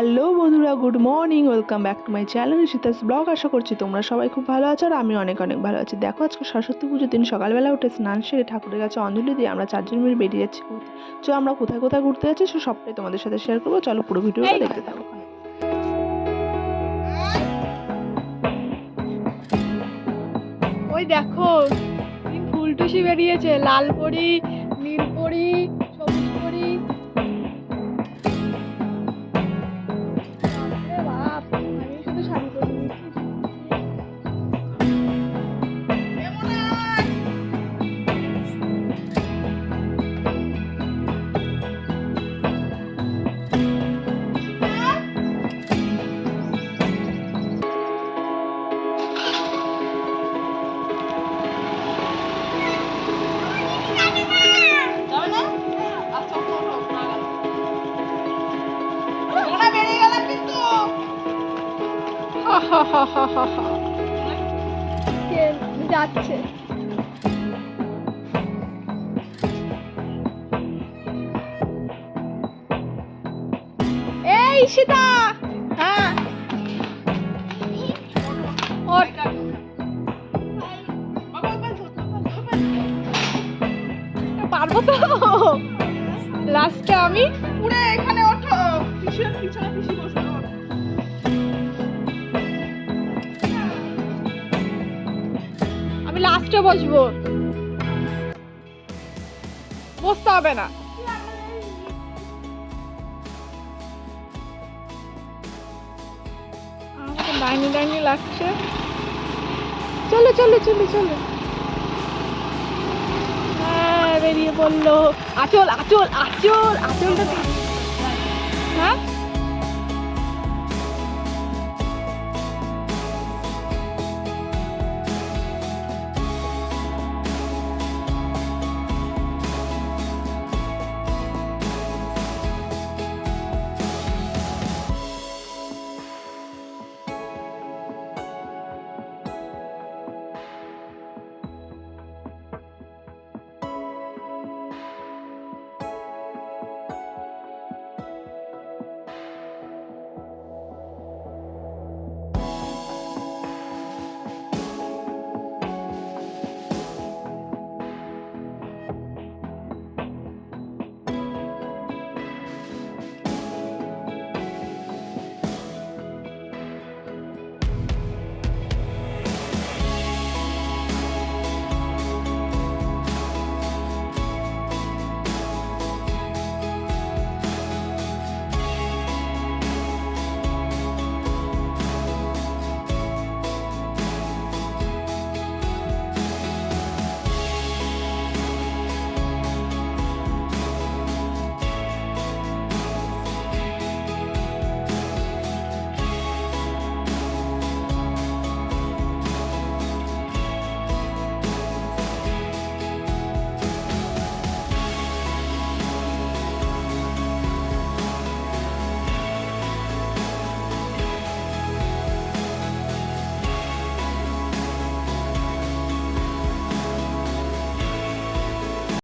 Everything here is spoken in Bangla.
হ্যালো বন্ধুরা good morning welcome back to my channel শীতাস blog. আশা করছি তোমরা সবাই খুব ভালো আছো আর আমি অনেক অনেক ভালো আছি। দেখো আজকে সরস্বতী পুজোর দিন সকালবেলা উঠে স্নান সেরে ঠাকুরের কাছে অঞ্জলি দিয়ে আমরা চারজন মিলে বেরিয়ে যাচ্ছি ঘুরতে। চলো আমরা কোথায় কোথায় ঘুরতে যাচ্ছি সে সবটাই তোমাদের সাথে শেয়ার করব। চলো পুরো ভিডিওটা দেখতে থাকো ওই দেখো তিন ফুল টুসি বেরিয়েছে লাল পরি নীল পরি যাচ্ছে। এই, সীতা! হ্যাঁ। পারব তো? লাস্টে আমি। পুরো এখানে ওঠো। পিছনে পিছনে পিছনে বসে। আমি লাস্টে বসবো। বসতে হবে না। ডাইনি ডাইনি লাগছে। চলো চলো চলো চলো। হ্যাঁ বেরিয়ে পড়ল। আচল আচল আচল, আচলটা দিচ্ছি